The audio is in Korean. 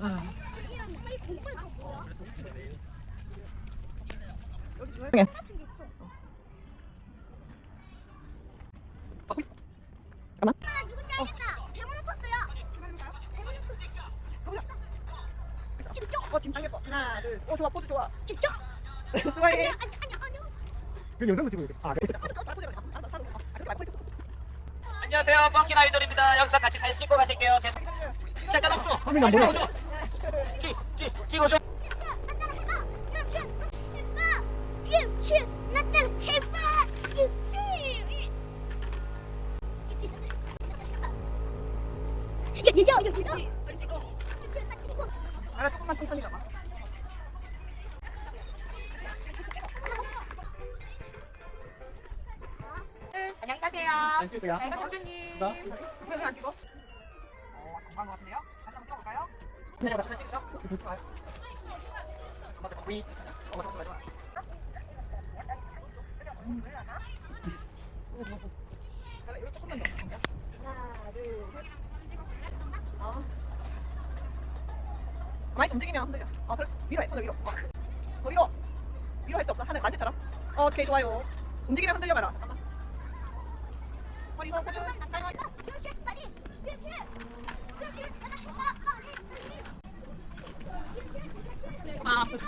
어요. 직접 어 지금 당겼어 하나 둘오 좋아 포즈 좋아 직접. 스마일 아니 아니 아니요. 그 영상도 찍고 있어. 아, 네. 안녕하세요. 펑킨 아이돌입니다. 여기서 같이 사진 찍고 가실게요. 제 잠깐 없어. 화면이 안 보여. 찍고. 알아 조금만 천천히 가봐 안녕히 가세요. 안 찍고요. 네, 공주님. 나? 왜안 찍어? 어, 건강한 것 같은데요? 다시 한번 찍어볼까요? 내가 사진 찍을까? 위. 그래 이거 조금만 더 하나 움직이면 흔들려 어 그래? 위로 해 손을 위로 어. 더 위로 위로 할 수 없어. 하늘 만세처럼. 어, 오케이 좋아요. 움직이면 흔들려 봐라. 잠깐만. 허리 해봐. 빨리. 아, 좋지.